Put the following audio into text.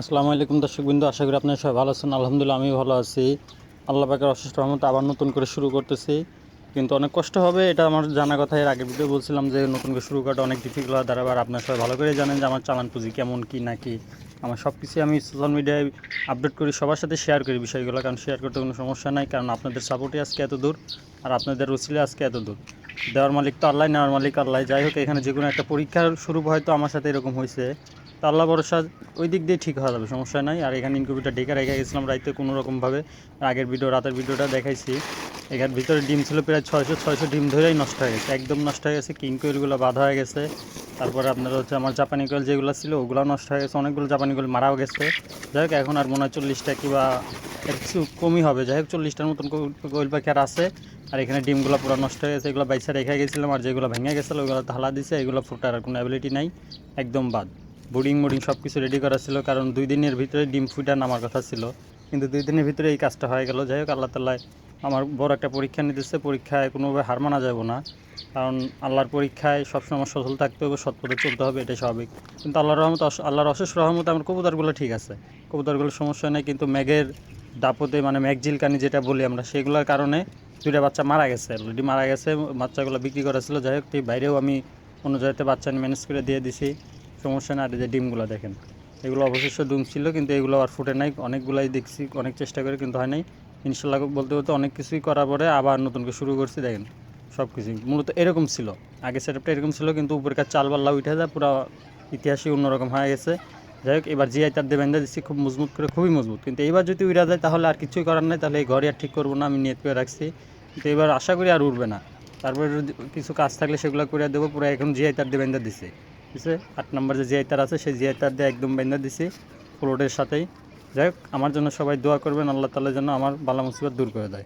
আসসালামু আলাইকুম দর্শক বিন্দু, আশা করি আপনারা সবাই ভালো আছেন। আলহামদুলিল্লাহ আমি ভালো আছি। আল্লাহ পাকের অশেষ রহমত আবার নতুন করে শুরু করতেছি। কিন্তু অনেক কষ্ট হবে, এটা আমার জানা কথা। এর আগের ভিডিও বলছিলাম যে নতুন করে শুরু করাটা অনেক ডিফিকাল্ট হয় দাঁড়াবার আপনারা সবাই ভালো করে জানেন যে আমার চালান পুঁজি কেমন, কি না কি। আমার সব কিছুই আমি সোশ্যাল মিডিয়ায় আপডেট করি, সবার সাথে শেয়ার করি বিষয়গুলো, কারণ শেয়ার করতে কোনো সমস্যা নাই, কারণ আপনাদের সাপোর্টই আজকে এত দূর, আর আপনাদের রসিলে আজকে এত দূর। দেওয়ার মালিক তো আল্লাহ নেওয়ার মালিক আল্লাহ। যাই হোক, এখানে যে কোনো একটা পরীক্ষার শুরু হয়তো আমার সাথে এরকম হয়েছে। তো আল্লাহ ভরসা, ওই দিক দিয়ে ঠিক হয়ে যাবে, সমস্যা নাই। আর এখানে ইনকিউবেটার ডেকে রেখে গেছিলাম রাইতে, কোনো রকমভাবে আগের ভিডিও রাতের ভিডিওটা দেখাইছি। এখানে ভিতরে ডিম ছিল প্রায় ছয়শো ছয়শো ডিম ধরেই নষ্ট হয়ে গেছে, একদম নষ্ট হয়ে গেছে কিং বাঁধা হয়ে গেছে। তারপরে আপনার হচ্ছে আমার জাপানি কোয়েল যেগুলো ছিল ওগুলো নষ্ট হয়ে গেছে, অনেকগুলো জাপানি কোয়েল মারাও গেছে। যাই হোক, এখন আর মনে হয় চল্লিশটা কিংবা এর কিছু কমই হবে। যাই হোক, চল্লিশটার মতন কোয়েল পাখি আর আছে। আর এখানে ডিমগুলো পুরো নষ্ট হয়ে গেছে, এগুলো বাইসা রেখে গেছিলাম, আর যেগুলো ভেঙে গেছিল, ওগুলো ঢালা দিছে, এগুলো ফুটার কোনো অ্যাবিলিটি নাই, একদম বাদ। বোর্ডিং মোডিং সব কিছু রেডি করা ছিল, কারণ দুই দিনের ভিতরে ডিম ফুটা নামার কথা ছিল। কিন্তু দুই দিনের ভিতরে এই কাজটা হয়ে গেল। যাই হোক, আল্লাহ তাল্লাহ আমার বড় একটা পরীক্ষা নিতেছে, পরীক্ষায় কোনোভাবে হার মানা যাবে না। কারণ আল্লাহর পরীক্ষায় সবসময় সচল থাকতে হবে, সৎ পথে চলতে হবে, এটাই স্বাভাবিক। কিন্তু আল্লাহর রহমত আল্লাহর অশেষ রহমতে আমার কবুতরগুলো ঠিক আছে। কবুতরগুলোর সমস্যা নেই, কিন্তু ম্যাগের দাপতে মানে ম্যাগ জিলকানি যেটা বলি আমরা, সেগুলোর কারণে দুইটা বাচ্চা মারা গেছে অলরেডি মারা গেছে, বাচ্চাগুলো বিক্রি করা ছিল যাই হোক বাইরেও আমি অন্য জায়গাতে বাচ্চা ম্যানেজ করে দিয়ে দিছি। সমস্যা না আর যে ডিমগুলো দেখেন, এগুলো অবশিষ্ট ডিম ছিল, কিন্তু এগুলো আর ফুটে নাই। অনেকগুলাই দেখছি, অনেক চেষ্টা করে, কিন্তু হয় নাই। ইনশাল্লাহ বলতে বলতে অনেক কিছুই করার পরে আবার নতুন করে শুরু করছি, দেখেন সব কিছুই মূলত এরকম ছিল। আগে সেটআপটা এরকম ছিল, কিন্তু উপরকার চাল বাল্লা উঠে যায়, পুরো ইতিহাসই অন্যরকম হয়ে গেছে। যাই হোক, এবার জিআই তার বেঁধে দিচ্ছি, খুব মজবুত করে, খুবই মজবুত। কিন্তু এবার যদি উড়া যায়, তাহলে আর কিছুই করার নাই, তাহলে এই ঘরে আর ঠিক করব না, আমি নিয়ত করে রাখছি। কিন্তু এবার আশা করি আর উঠবে না। তারপরে কিছু কাজ থাকলে সেগুলো করে দেবো, পুরো এখন জিআই তার বেঁধে দিছে। ঠিক আছে? আট নম্বর যে জিআই তার আছে, সেই জিআই তার দিয়ে একদম বেঁধে দিছি প্লটের সাথেই। যাই হোক, আমার জন্য সবাই দোয়া করবেন, আল্লাহ তালা যেন আমার বালা মুসিবত দূর করে দেয়।